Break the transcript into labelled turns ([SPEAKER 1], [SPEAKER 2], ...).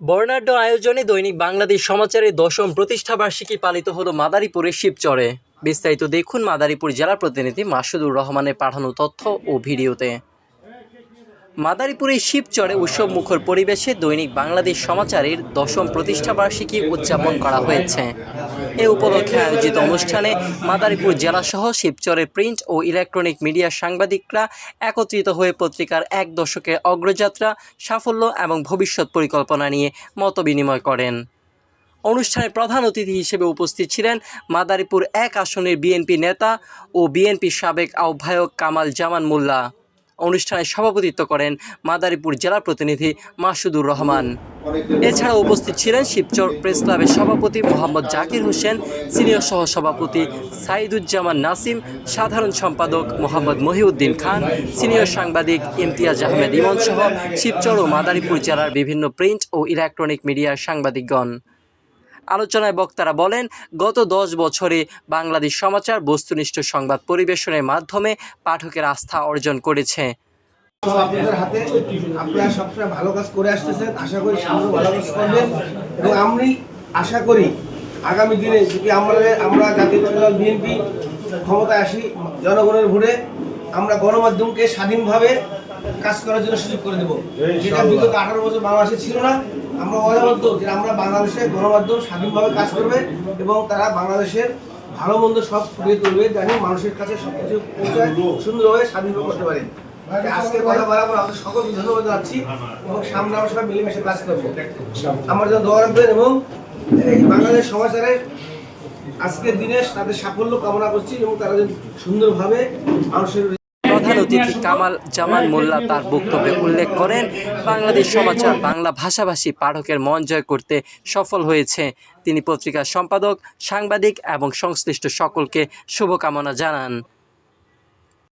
[SPEAKER 1] বর্ণাঢ্য আয়োজনে দৈনিক বাংলাদেশ সমাচারের দশম প্রতিষ্ঠাবার্ষিকী পালিত হলো মাদারীপুরের শিবচরে। বিস্তারিত দেখুন মাদারীপুর জেলা প্রতিনিধি মাসুদুর রহমানের পাঠানো তথ্য ও ভিডিওতে। মাদারীপুরের শিবচরে উৎসব মুখর পরিবেশে দৈনিক বাংলাদেশ সমাচারের দশম প্রতিষ্ঠাবার্ষিকী উদযাপন করা হয়েছে। এ উপলক্ষে আয়োজিত অনুষ্ঠানে মাদারীপুর জেলাসহ শিবচরের প্রিন্ট ও ইলেকট্রনিক মিডিয়া সাংবাদিকরা একত্রিত হয়ে পত্রিকার এক দশকের অগ্রযাত্রা, সাফল্য এবং ভবিষ্যৎ পরিকল্পনা নিয়ে মতবিনিময় করেন। অনুষ্ঠানে প্রধান অতিথি হিসেবে উপস্থিত ছিলেন মাদারীপুর এক আসনের বিএনপি নেতা ও বিএনপি সাবেক আহ্বায়ক কামাল জামান মোল্লা। অনুষ্ঠানে সভাপতিত্ব করেন মাদারীপুর জেলা প্রতিনিধি মাসুদুর রহমান। এছাড়া উপস্থিত ছিলেন শিবচর প্রেস ক্লাবের সভাপতি মোহাম্মদ জাকির হোসেন, সিনিয়র সহসভাপতি সাইদুজ্জামান নাসিম, সাধারণ সম্পাদক মোহাম্মদ মহিউদ্দিন খান, সিনিয়র সাংবাদিক ইমতিয়াজ আহমেদ ইমন সহ শিবচর ও মাদারীপুর জেলার বিভিন্ন প্রিন্ট ও ইলেকট্রনিক মিডিয়ার সাংবাদিকগণ। আলোচনায় বক্তারা বলেন, গত দশ বছরে বাংলাদেশ সমাচার, বস্তুনিষ্ঠ সংবাদ পরিবেশনের মাধ্যমে পাঠকের আস্থা অর্জন করেছে।
[SPEAKER 2] আপনাদের হাতে আপনারা সবসময় ভালো কাজ করে আসতেছেন, আশা করি সামনে ভালো কাজ করবেন। এবং আমি আশা করি আগামী দিনে যদি আমরা আমরা জাতীয় দল বিএনপি ক্ষমতায় আসি জনগণের ভোটে, আমরা গণমাধ্যমকে স্বাধীনভাবে কাজ করার জন্য সুযোগ করে দেব। যেটা বিগত আঠারো বছর বাংলাদেশে ছিল না আমরা অজাবদ্ধ যে আমরা বাংলাদেশে গণমাধ্যম স্বাধীনভাবে কাজ করবে এবং তারা বাংলাদেশের ভালো মন্দ সব ফুটিয়ে তুলবে জানি মানুষের কাছে সব কিছু পৌঁছায়, সুন্দরভাবে স্বাধীনভাবে করতে পারে। আজকে কথা বলার আপনাদের সকলকে ধন্যবাদ জানাচ্ছি এবং সামনে আমরা সবাই মিলেমিশে কাজ করব। আমার জন্য দোয়া রাখবেন এবং এই বাংলাদেশ সমাচারের আজকের দিনে তাদের সাফল্য কামনা করছি এবং তারা যেন সুন্দরভাবে মানুষের
[SPEAKER 1] প্রধান অতিথি কামাল জামান মোল্লা তার বক্তব্যে উল্লেখ করেন বাংলাদেশ সমাচার বাংলা ভাষাভাষী পাঠকের মন জয় করতে সফল হয়েছে। তিনি পত্রিকার সম্পাদক সাংবাদিক এবং সংশ্লিষ্ট সকলকে শুভকামনা জানান।